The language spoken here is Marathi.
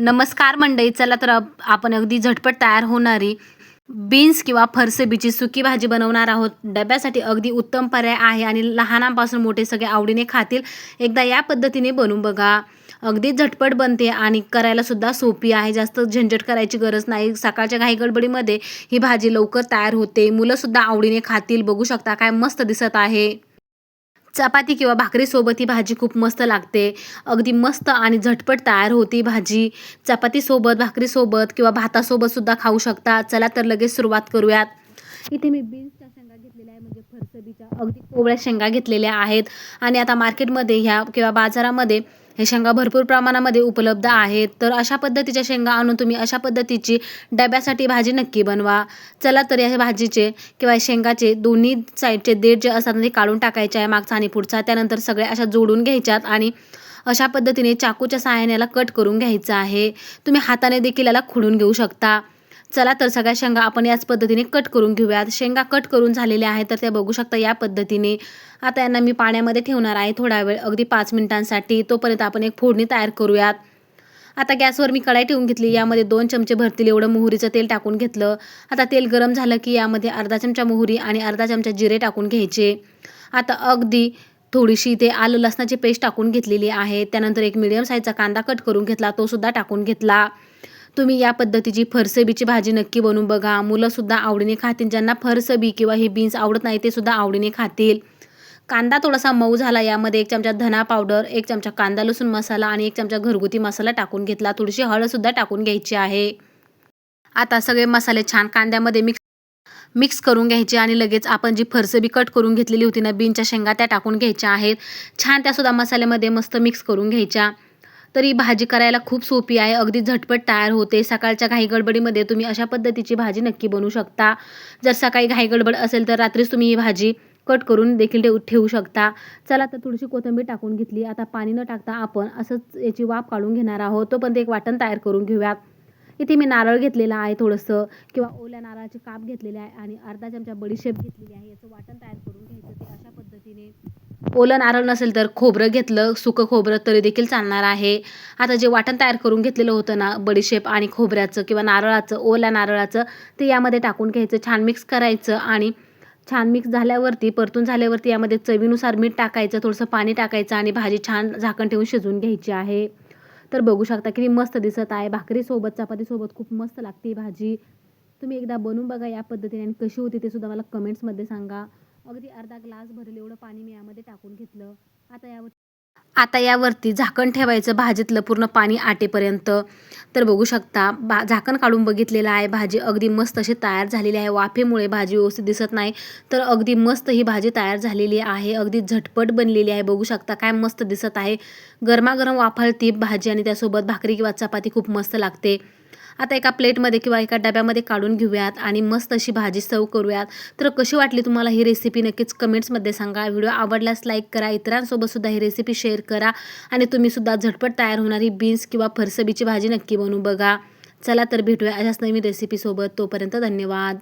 नमस्कार मंडळी चला तर आपण अगदी झटपट तयार होणारी बीन्स किंवा फरसेबीची सुकी भाजी बनवणार आहोत. डब्यासाठी अगदी उत्तम पर्याय आहे आणि लहानांपासून मोठे सगळे आवडीने खातील. एकदा या पद्धतीने बनवून बघा. अगदी झटपट बनते आणि करायला सुद्धा सोपी आहे. जास्त झंझट करायची गरज नाही. सकाळच्या घाई गडबडीमध्ये ही भाजी लवकर तयार होते. मुलंसुद्धा आवडीने खातील. बघू शकता काय मस्त दिसत आहे. चपाती किंवा भाकरीसोबत ही भाजी खूप मस्त लागते. अगदी मस्त आणि झटपट तयार होती भाजी. चपातीसोबत भाकरीसोबत किंवा भातासोबत सुद्धा खाऊ शकता. चला तर लगेच सुरुवात करूयात. इथे मी बीन्सच्या शेंगा घेतलेल्या आहे म्हणजे फरसबीच्या. अगदी कोवळ्या शेंगा घेतलेल्या आहेत. आणि आता मार्केटमध्ये ह्या किंवा बाजारामध्ये हे शेंगा भरपूर प्रमाणामध्ये उपलब्ध आहेत. तर अशा पद्धतीच्या शेंगा आणून तुम्ही अशा पद्धतीची डब्यासाठी भाजी नक्की बनवा. चला तर या भाजीचे किंवा शेंगाचे दोन्ही साईडचे देठ जे असतात ते काढून टाकायचे आहे मागचा आणि पुढचा. त्यानंतर सगळ्या अशा जोडून घ्यायच्यात आणि अशा पद्धतीने चाकूच्या सहाय्याने याला कट करून घ्यायचं आहे. तुम्ही हाताने देखील याला खुडून घेऊ शकता. चला तर सगळ्या शेंगा आपण याच पद्धतीने कट करून घेऊयात. शेंगा कट करून झालेल्या आहेत तर त्या बघू शकता या पद्धतीने. आता यांना मी पाण्यामध्ये ठेवणार आहे थोडा वेळ अगदी पाच मिनिटांसाठी. तोपर्यंत आपण एक फोडणी तयार करूयात. आता गॅसवर मी कढाई ठेवून घेतली. यामध्ये दोन चमचे भरतील एवढं मोहरीचं तेल टाकून घेतलं. आता तेल गरम झालं की यामध्ये अर्धा चमचा मोहरी आणि अर्धा चमचा जिरे टाकून घ्यायचे. आता अगदी थोडीशी ते आलं लसणाची पेस्ट टाकून घेतलेली आहे. त्यानंतर एक मिडियम साईजचा कांदा कट करून घेतला तो सुद्धा टाकून घेतला. तुम्ही या पद्धतीची फरसबीची भाजी नक्की बनवून बघा. मुलंसुद्धा आवडीने खातील. ज्यांना फरसबी किंवा ही बीन्स आवडत नाही ते सुद्धा आवडीने खातील. कांदा थोडासा मऊ झाला. यामध्ये एक चमचा धना पावडर एक चमचा कांदा लसूण मसाला आणि एक चमचा घरगुती मसाला टाकून घेतला. थोडीशी हळदसुद्धा टाकून घ्यायची आहे. आता सगळे मसाले छान कांद्यामध्ये मिक्स मिक्स करून घ्यायचे आणि लगेच आपण जी फरसबी कट करून घेतलेली होती ना बीनच्या शेंगा त्या टाकून घ्यायच्या आहेत. छान त्यासुद्धा मसाल्यामध्ये मस्त मिक्स करून घ्यायच्या. तर ही भाजी करायला खूप सोपी आहे. अगदी झटपट तयार होते. सकाळच्या घाई गडबडीमध्ये तुम्ही अशा पद्धतीची भाजी नक्की बनवू शकता. जर सकाळी घाई गडबड असेल तर रात्रीच तुम्ही ही भाजी कट करून देखील ठेवू ठेवू शकता. चला तर थोडीशी कोथिंबीर टाकून घेतली. आता पाणी न टाकता आपण असंच याची वाफ काढून घेणार आहोत. तोपर्यंत एक वाटण तयार करून घेऊयात. इथे मी नारळ घेतलेला आहे थोडंसं किंवा ओल्या नारळाचे काप घेतलेले आहे आणि अर्धा चमचा बडीशेप घेतलेली आहे. याचं वाटण तयार करून घ्यायचं ते अशा पद्धतीने. ओलं नारळ नसेल तर खोबरं घेतलं सुकं खोबरं तरी देखील चालणार आहे. आता जे वाटण तयार करून घेतलेलं होतं ना बडीशेप आणि खोबऱ्याचं किंवा नारळाचं ओल्या नारळाचं ते यामध्ये टाकून घ्यायचं छान मिक्स करायचं आणि छान मिक्स झाल्यावरती परतून झाल्यावरती यामध्ये चवीनुसार मीठ टाकायचं थोडंसं पाणी टाकायचं आणि भाजी छान झाकण ठेवून शिजवून घ्यायची आहे. तर बघू शकता किती मस्त दिसत आहे. भाकरीसोबत चपातीसोबत खूप मस्त लागते ही भाजी. तुम्ही एकदा बनवून बघा या पद्धतीने आणि कशी होती ते सुद्धा मला कमेंट्समध्ये सांगा. अगदी अर्धा ग्लास भरेल एवढं पाणी मी यामध्ये टाकून घेतलं. आता यावर आता यावरती झाकण ठेवायचं भाजीतलं पूर्ण पाणी आटेपर्यंत. तर बघू शकता बा झाकण काढून बघितलेलं आहे भाजी अगदी मस्त अशी तयार झालेली आहे. वाफेमुळे भाजी व्यवस्थित दिसत नाही तर अगदी मस्त ही भाजी तयार झालेली आहे. अगदी झटपट बनलेली आहे बघू शकता काय मस्त दिसत आहे. गरमागरम वाफाळती भाजी आणि त्यासोबत भाकरी किंवा चपाती खूप मस्त लागते. आता एका प्लेटमध्ये किंवा एका डब्यामध्ये काढून घेऊयात आणि मस्त अशी भाजी सर्व करूयात. तर कशी वाटली तुम्हाला ही रेसिपी नक्कीच कमेंट्समध्ये सांगा. व्हिडिओ आवडल्यास लाईक करा. इतरांसोबतसुद्धा ही रेसिपी शेअर करा. आणि तुम्हीसुद्धा झटपट तयार होणारी बीन्स किंवा फरसबीची भाजी नक्की बनवू बघा. चला तर भेटूया अशाच नवीन रेसिपीसोबत तोपर्यंत धन्यवाद.